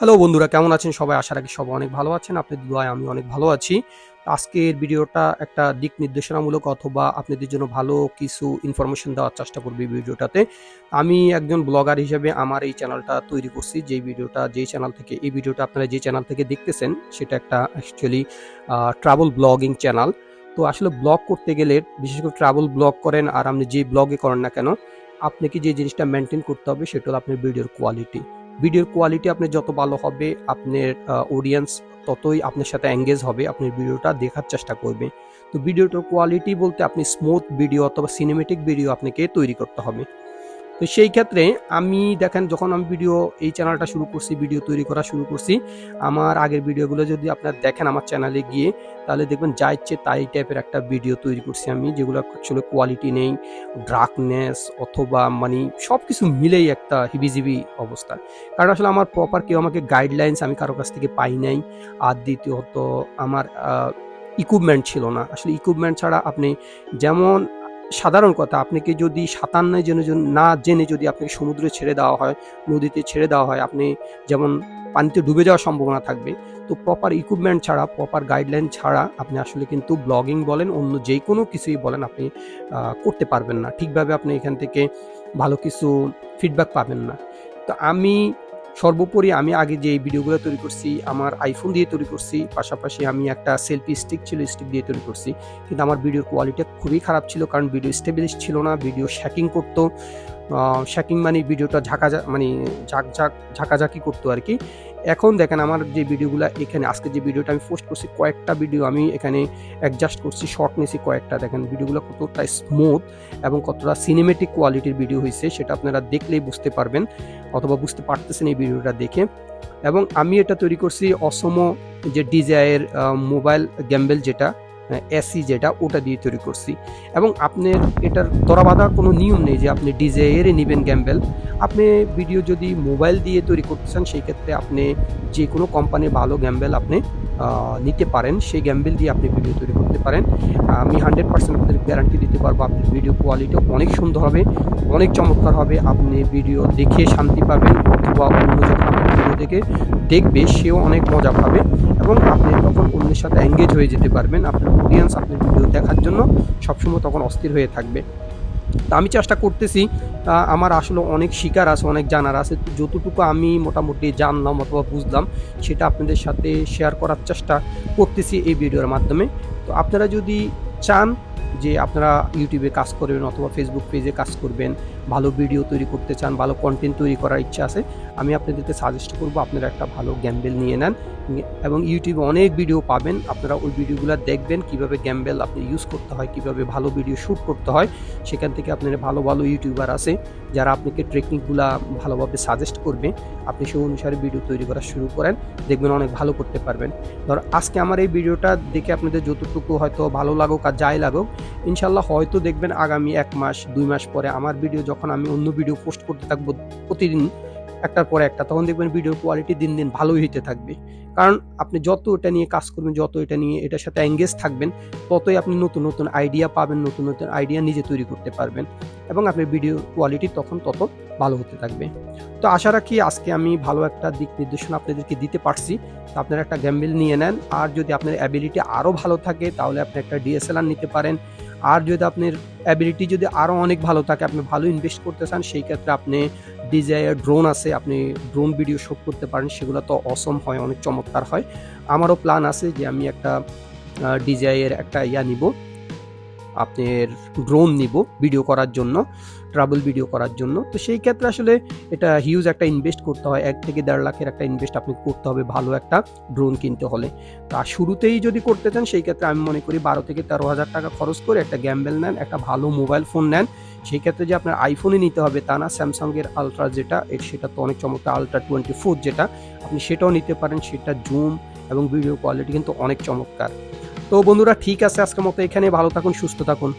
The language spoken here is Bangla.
হ্যালো বন্ধুরা, কেমন আছেন সবাই? আশা রাখি সবাই অনেক ভালো আছেন। আপনি দোয়ায় আমি অনেক ভালো আছি। আজকের ভিডিওটা একটা দিক নির্দেশনামূলক অথবা আপনাদের জন্য ভালো কিছু ইনফরমেশন দেওয়ার চেষ্টা করবি ভিডিওটাতে। আমি একজন ব্লগার হিসেবে আমার এই চ্যানেলটা তৈরি করছি। যেই ভিডিওটা যেই চ্যানেল থেকে, এই ভিডিওটা আপনারা যে চ্যানেল থেকে দেখতেছেন, সেটা একটা অ্যাকচুয়ালি ট্রাভেল ব্লগিং চ্যানেল তো আসলে ব্লগ করতে গেলে, বিশেষ করে ট্রাভেল ব্লগ করেন আর আপনি যে ব্লগে করেন না কেন, আপনাকে যে জিনিসটা মেনটেন করতে হবে, সেটা হলো আপনার ভিডিওর কোয়ালিটি ভিডিওর কোয়ালিটি আপনি যত ভালো হবে, আপনার অডিয়েন্স ততই আপনার সাথে এঙ্গেজ হবে, আপনি ভিডিওটা দেখার চেষ্টা করবে তো ভিডিওটার কোয়ালিটি বলতে আপনি স্মুথ ভিডিও অথবা সিনেমেটিক ভিডিও আপনাকে তৈরি করতে হবে। তো সেই ক্ষেত্রে আমি দেখেন, যখন আমি ভিডিও এই চ্যানেলটা শুরু করছি ভিডিও তৈরি করা শুরু করছি, আমার আগের ভিডিওগুলো যদি আপনার দেখেন আমার চ্যানেলে গিয়ে, তাহলে দেখবেন যা ইচ্ছে তাই টাইপের একটা ভিডিও তৈরি করছি আমি, যেগুলো অ্যাকচুয়ালি কোয়ালিটি নেই ড্রাকনেস অথবা মানে সব কিছু মিলেই একটা হিবিজিবি অবস্থা। কারণ আসলে আমার প্রপার কেউ আমাকে গাইডলাইন্স আমি কারও কাছ থেকে পাই নাই। আর দ্বিতীয়ত, আমার ইকুইপমেন্ট ছিল না। আসলে ইকুইপমেন্ট ছাড়া আপনি যেমন সাধারণ কথা, আপনাকে যদি সাঁতার না জেনে না জেনে যদি আপনাকে সমুদ্রে ছেড়ে দেওয়া হয়, নদীতে ছেড়ে দেওয়া হয়, আপনি যেমন পানিতে ডুবে যাওয়ার সম্ভাবনা থাকবে, তো প্রপার ইকুইপমেন্ট ছাড়া প্রপার গাইডলাইন ছাড়া আপনি আসলে কিন্তু ব্লগিং বলেন, অন্য যে কোনো কিছুই বলেন, আপনি করতে পারবেন না। ঠিকভাবে আপনি এখান থেকে ভালো কিছু ফিডব্যাক পাবেন না। তো আমি সর্বোপরি আমি আগে যে ভিডিওগুলো তৈরি করছি, আমার আইফোন দিয়ে তৈরি করছি, পাশাপাশি আমি একটা সেলফি স্টিক ছিল স্টিক দিয়ে তৈরি করছি। কিন্তু আমার ভিডিওর কোয়ালিটি খুবই খারাপ ছিল, কারণ ভিডিও স্টেবিলিশ ছিল না ভিডিও শ্যাকিং করতো। শ্যাকিং মানে ভিডিওটা ঝাঁকা মানে ঝাঁক ঝাঁক, ঝাঁকাঝাঁকি করতো আর কি। এখন দেখেন আমার যে ভিডিওগুলো এখানে, আজকে যে ভিডিওটা আমি পোস্ট করছি, কয়েকটা ভিডিও আমি এখানে অ্যাডজাস্ট করছি শর্ট নিয়েছি কয়েকটা। দেখেন ভিডিওগুলো কতটা স্মুথ এবং কতটা সিনেমেটিক কোয়ালিটির ভিডিও হয়েছে, সেটা আপনারা দেখলেই বুঝতে পারবেন অথবা বুঝতে পারতেছেন এই ভিডিওটা দেখে। এবং আমি এটা তৈরি করছি অসম যে ডিজাইয়ের মোবাইল গ্যাম্বেল যেটা এসি যেটা, ওটা দিয়ে তৈরি করছি। এবং আপনার এটার তরাবাধা বাঁধা কোনো নিয়ম নেই যে আপনি ডিজাইয়েরই নেবেন গ্যাম্বেল আপনি ভিডিও যদি মোবাইল দিয়ে তৈরি করতে চান, সেই ক্ষেত্রে আপনি যে কোনো কোম্পানির ভালো গ্যাম্বেল আপনি নিতে পারেন, সেই গ্যাম্বেল দিয়ে আপনি ভিডিও তৈরি করতে পারেন। আমি হান্ড্রেড পার্সেন্ট আপনাদের গ্যারান্টি দিতে পারব, আপনার ভিডিও কোয়ালিটি অনেক সুন্দর হবে, অনেক চমৎকার হবে। আপনি ভিডিও দেখে শান্তি পাবেন, অথবা অন্য যখন আপনার ভিডিও দেখে দেখবে, সেও অনেক মজা পাবে। এবং আপনি তখন অন্যের সাথে এঙ্গেজ হয়ে যেতে পারবেন। আপনার অডিয়েন্স আপনার ভিডিও দেখার জন্য সবসময় তখন অস্থির হয়ে থাকবে। তা আমি চেষ্টা করতেছি। আমার আসলে অনেক শিকার আছে, অনেক জানার আছে। যতটুকু আমি মোটামুটি জানলাম অথবা বুঝলাম, সেটা আপনাদের সাথে শেয়ার করার চেষ্টা করতেছি এই ভিডিওর মাধ্যমে। তো আপনারা যদি চান যে আপনারা ইউটিউবে কাজ করবেন অথবা ফেসবুক পেজে কাজ করবেন, ভালো ভিডিও তৈরি করতে চান, ভালো কন্টেন্ট তৈরি করার ইচ্ছা আছে, আমি আপনাদেরকে সাজেস্ট করব আপনারা একটা ভালো গ্যাম্বেল নিয়ে নেন। এবং ইউটিউবে অনেক ভিডিও পাবেন, আপনারা ওই ভিডিওগুলো দেখবেন, কীভাবে গ্যাম্বেল আপনি ইউজ করতে হয়, কীভাবে ভালো ভিডিও শ্যুট করতে হয়, সেখান থেকে আপনার ভালো ভালো ইউটিউবার আছে, যারা আপনাকে টেকনিকগুলো ভালোভাবে সাজেস্ট করবে, আপনি সেই অনুসারে ভিডিও তৈরি করা শুরু করেন, দেখবেন অনেক ভালো করতে পারবেন। ধর, আজকে আমার এই ভিডিওটা দেখে আপনাদের যতটুকু হয়তো ভালো লাগুক আর যাই লাগুক ইনশাল্লাহ হয়তো দেখবেন আগামী এক মাস, দুই মাস পরে আমার ভিডিও যখন আমি অন্য ভিডিও পোস্ট করতে থাকব প্রতিদিন একটার পরে একটা, তখন দেখবেন ভিডিওর কোয়ালিটি দিন দিন ভালোই হইতে থাকবে। কারণ আপনি যত এটা নিয়ে কাজ করবেন, যত এটা নিয়ে এটার সাথে এঙ্গেজ থাকবেন, ততই আপনি নতুন নতুন আইডিয়া পাবেন, নতুন নতুন আইডিয়া নিজে তৈরি করতে পারবেন এবং আপনার ভিডিও কোয়ালিটি তখন তত ভালো হতে থাকবে। তো আশা রাখি আজকে আমি ভালো একটা দিক নির্দেশনা আপনাদেরকে দিতে পারছি। তো আপনারা একটা গ্যাম্বেল নিয়ে নেন। আর যদি আপনার অ্যাবিলিটি আরও ভালো থাকে, তাহলে আপনি একটা ডিএসএলআর নিতে পারেন। আর যদি আপনার অ্যাবিলিটি যদি আরও অনেক ভালো থাকে, আপনি ভালো ইনভেস্ট করতে চান, সেই ক্ষেত্রে আপনি ডিজায়ার ড্রোন আছে, আপনি ড্রোন ভিডিও শ্যুট করতে পারেন, সেগুলো তো অসম হয়, অনেক চমৎকার হয়। আমারও প্ল্যান আছে যে আমি একটা ডিজাইয়ের একটা ইয়া নিব, আপনার ড্রোন নিব ভিডিও করার জন্য ট্রাভেল ভিডিও করার জন্য। তো সেই ক্ষেত্রে আসলে এটা হিউজ একটা ইনভেস্ট করতে হয়, এক থেকে দেড় লাখের একটা ইনভেস্ট আপনি করতে হবে ভালো একটা ড্রোন কিনতে হলে। তা শুরুতেই যদি করতে চান, সেই ক্ষেত্রে আমি মনে করি বারো থেকে তেরো হাজার টাকা খরচ করে একটা গ্যাম্বেল নেন, একটা ভালো মোবাইল ফোন নেন সেই ক্ষেত্রে যে আপনার আইফোনই নিতে হবে, তা না স্যামসাংয়ের আলট্রা যেটা সেটা তো অনেক চমৎকার আলট্রা টোয়েন্টি ফোর যেটা, আপনি সেটাও নিতে পারেন, সেটা জুম এবং ভিডিও কোয়ালিটি কিন্তু অনেক চমৎকার। তো বন্ধুরা, ঠিক আছে আজকের মতো এখানে ভালো থাকুন, সুস্থ থাকুন।